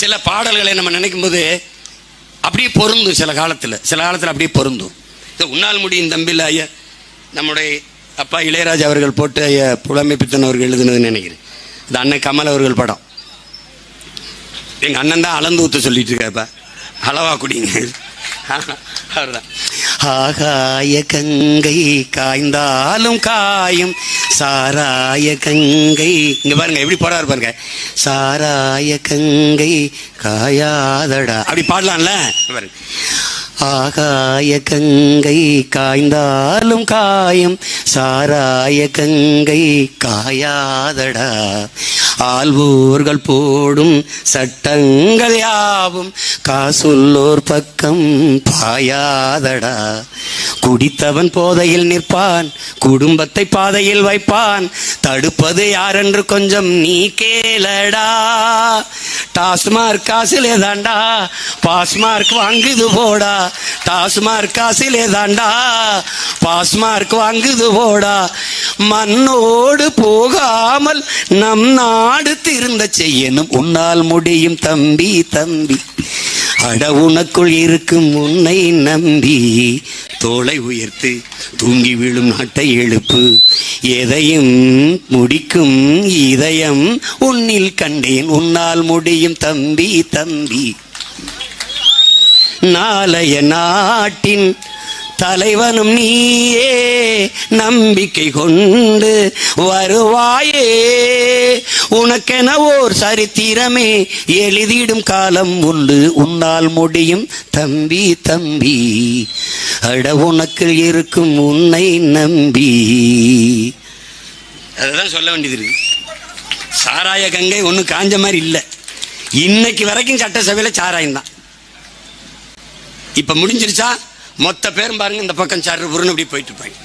சில பாடல்களை நம்ம நினைக்கும் போது அப்படியே பொருந்தும் சில காலத்தில். சில காலத்தில் அப்படியே பொருந்தும். இது உன்னால் முடியும் தம்பியில் ஐயா. நம்முடைய அப்பா இளையராஜா அவர்கள் போட்டு ஐயா புலமை பித்தன் அவர்கள் எழுதுனதுன்னு நினைக்கிறேன். இது அண்ணன் கமல் அவர்கள் படம். எங்கள் அண்ணன் தான் அளந்து ஊற்ற சொல்லிட்டு இருக்காப்பா அளவா குடிங்க. அவர்தான் ஆகாய கங்கை காய்ந்தாலும் காயும். சாராய கங்கை இங்க பாருங்க எப்படி போறாரு பாருங்க. சாராய கங்கை காயாதடா. அப்படி பாடலாம்ல? பாருங்க. ஆகாய கங்கை காய்ந்தாலும் காயம். சாராய கங்கை காயாதடா. ஆள்வோர்கள் போடும் சட்டங்கள் யாவும் காசுள்ளோர் பக்கம் பாயாதடா. குடித்தவன் போதையில் நிற்பான் குடும்பத்தை பாதையில் வைப்பான். தடுப்பது யாரென்று கொஞ்சம் நீ கேளடா. டாஸ்மார்க் காசிலே தாண்டா. பாஸ்மார்க் வாங்குது போடா. டாஸ்மார்க் காசிலே தாண்டா. பாஸ்மார்க் வாங்குது போடா. மண்ணோடு போகாமல் நம் நாடு திருந்த செய்யணும். உன்னால் முடியும் தம்பி தம்பி. அட உனக்குள் இருக்கும் உன்னை நம்பி தோலை உயர்த்து தூங்கி விழும் நாட்டை எழுப்பு. எதையும் முடிக்கும் இதயம் உன்னில் கண்டேன். உன்னால் முடியும் தம்பி தம்பி. நாளைய நாட்டின் தலைவனும் நீயே நம்பிக்கை கொண்டு வருவாயே. உனக்கென ஓர் சரித்திரமே எழுதிடும் காலம் உண்டு. உன்னால் முடியும் தம்பி தம்பி. அட உனக்கு இருக்கும் உன்னை நம்பி. அதுதான் சொல்ல வேண்டியது இருக்கு. சாராய கங்கை ஒன்றும் காஞ்ச மாதிரி இல்லை. இன்னைக்கு வரைக்கும் சட்டசபையில் சாராயம் தான். இப்போ முடிஞ்சிருச்சா? மொத்த பேரும் பாருங்க இந்த பக்கம் சாரு புருன்னு அப்படி போயிட்டு. இருப்பாங்க